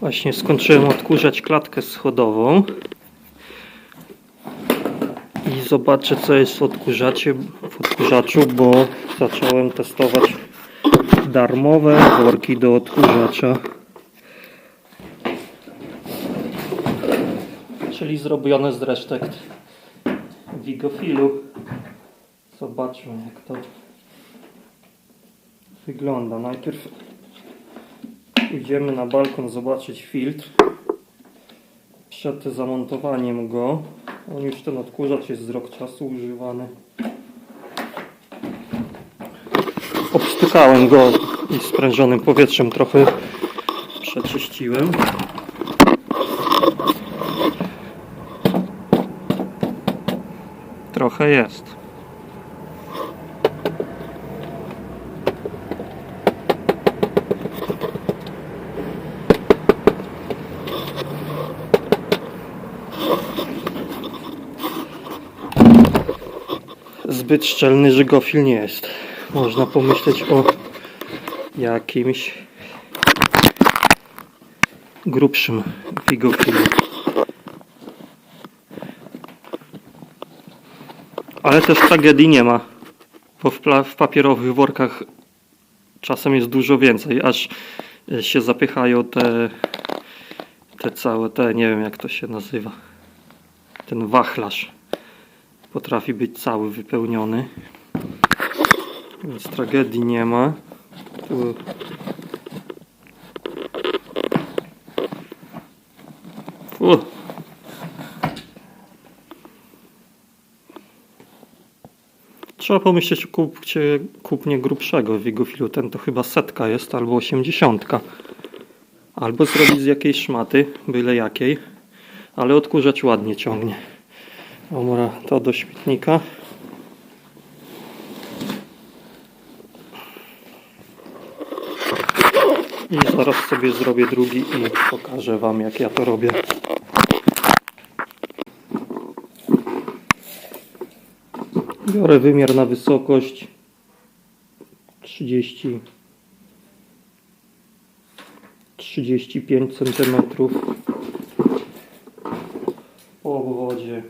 Właśnie skończyłem odkurzać klatkę schodową. I zobaczę co jest w odkurzacie, w odkurzaczu, bo zacząłem testować darmowe worki do odkurzacza. Czyli zrobione z resztek wigofilu. Zobaczmy jak to wygląda. Najpierw Idziemy na balkon zobaczyć filtr. Przed zamontowaniem go. On już ten odkurzacz jest z rok czasu używany. Obstukałem go i sprężonym powietrzem trochę przeczyściłem. Trochę jest. Zbyt szczelny żygofil nie jest. Można pomyśleć o jakimś grubszym figofilu. Ale też tragedii nie ma, bo w, w papierowych workach czasem jest dużo więcej, aż się zapychają te, te całe, te, nie wiem jak to się nazywa, ten wachlarz potrafi być cały wypełniony. Więc tragedii nie ma. Tu. Trzeba pomyśleć o kupcie, kupnie grubszego wigofilu. Ten to chyba setka jest albo osiemdziesiątka. Albo zrobić z jakiejś szmaty, byle jakiej. Ale odkurzacz ładnie ciągnie. Dobra, to do śmietnika. I zaraz sobie zrobię drugi i pokażę Wam jak ja to robię. Biorę wymiar na wysokość 30 35 cm po obwodzie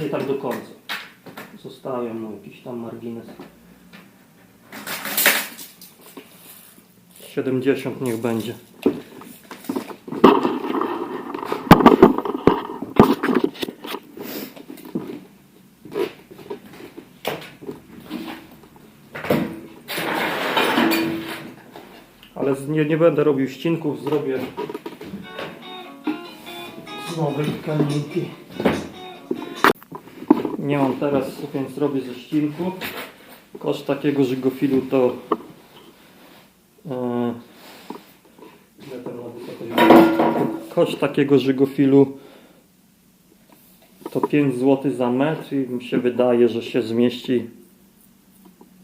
nie tak do końca. Zostawiam mu jakiś tam margines. 70 niech będzie. Ale nie, nie będę robił ścinków, zrobię z nowej tkanинki. Nie mam teraz, więc robię ze ścinków. Koszt takiego żygofilu to e? Koszt takiego żygofilu to 5 zł za metr i mi się wydaje, że się zmieści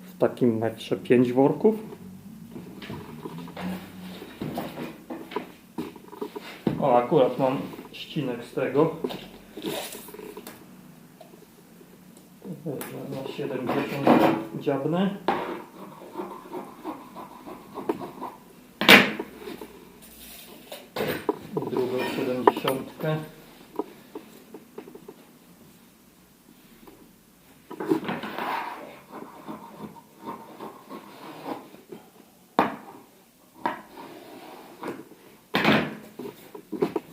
w takim metrze 5 worków. O, akurat mam ścinek z tego. Na 70 dziabnę. Drugą 70.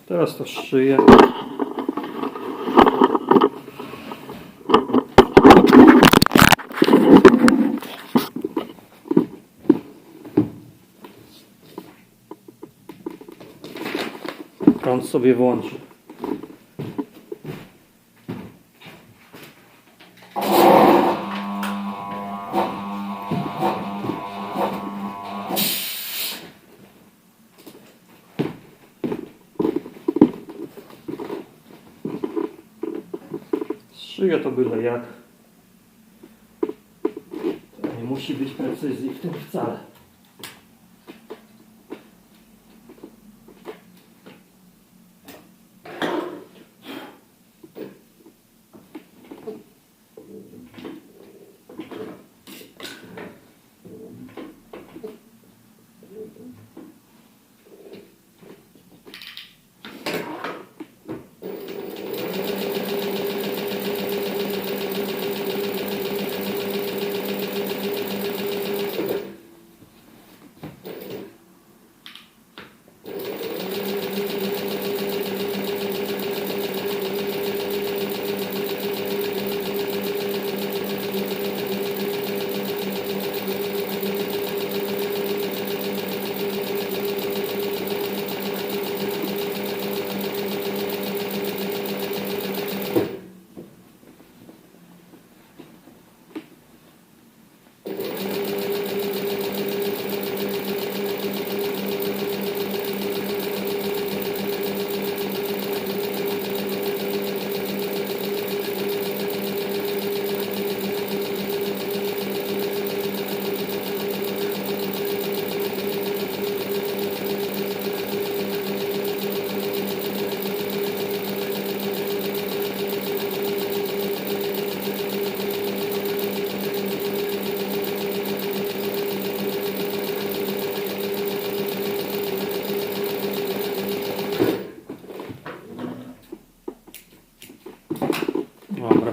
Teraz to szyję. Sobie włączy. Szyję to byle jak. To nie musi być precyzji w tym wcale.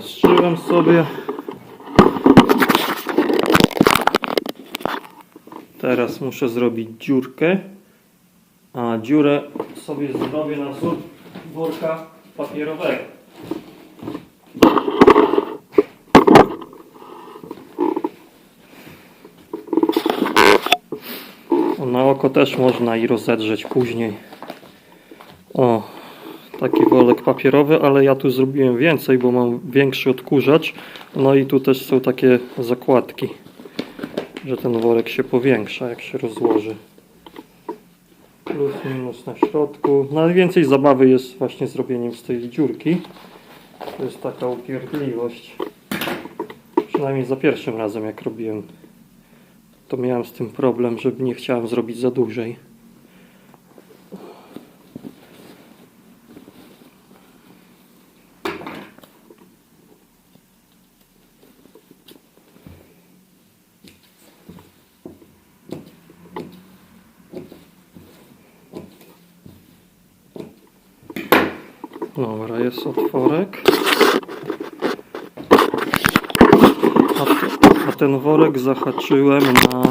Odkręcam sobie. Teraz muszę zrobić dziurkę. A dziurę sobie zrobię na wzór worka papierowego. Na oko też można i rozedrzeć później. Taki worek papierowy, ale ja tu zrobiłem więcej, bo mam większy odkurzacz. No i tu też są takie zakładki, że ten worek się powiększa, jak się rozłoży. Plus, minus na środku. Najwięcej zabawy jest właśnie zrobieniem z tej dziurki. To jest taka upierdliwość. Przynajmniej za pierwszym razem, jak robiłem, to miałem z tym problem, że nie chciałem zrobić za dłużej. Dobra, jest otworek. A, a ten worek zahaczyłem na...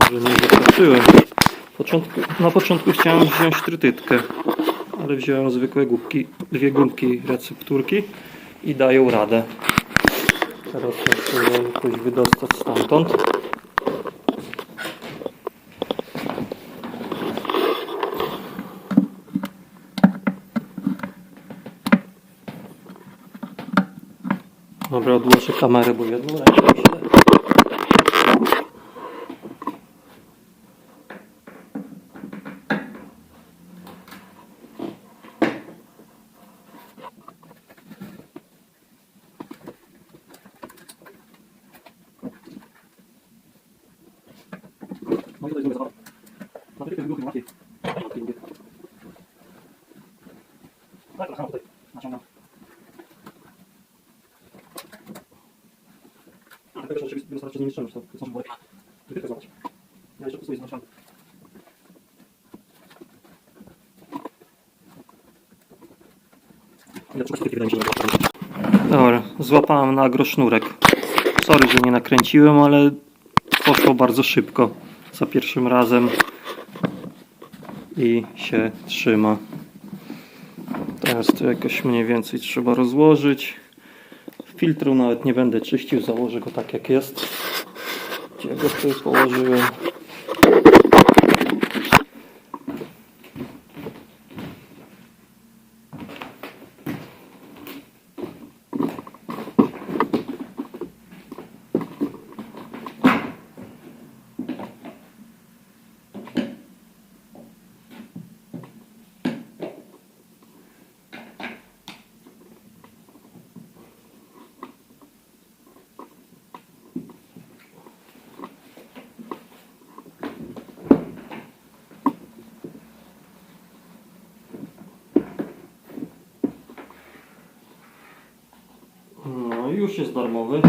Może nie zahaczyłem. Początku, na początku chciałem wziąć trytytkę, ale wziąłem zwykłe gumki, dwie gumki recepturki i dają radę. Teraz muszę jakoś wydostać stamtąd. Dobra, odłożę kamerę, bo jedną ręką źle. No i to jest tego rzeczywiście było starać, że nie niszczymy, to są. Ty tylko. Ja jeszcze się, że Dobra, złapałem na agrosznurek. Sorry, że nie nakręciłem, ale poszło bardzo szybko za pierwszym razem i się trzyma. Teraz to jakoś mniej więcej trzeba rozłożyć. Filtru nawet nie będę czyścił, założę go tak jak jest. Gdzie go tu położyłem. No i już jest darmowy.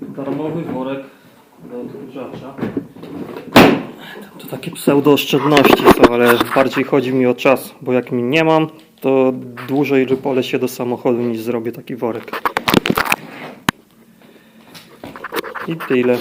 Darmowy worek do odkurzacza. To takie pseudooszczędności są, ale bardziej chodzi mi o czas, bo jak mi nie mam, to dłużej rypolę się do samochodu niż zrobię taki worek. I tyle.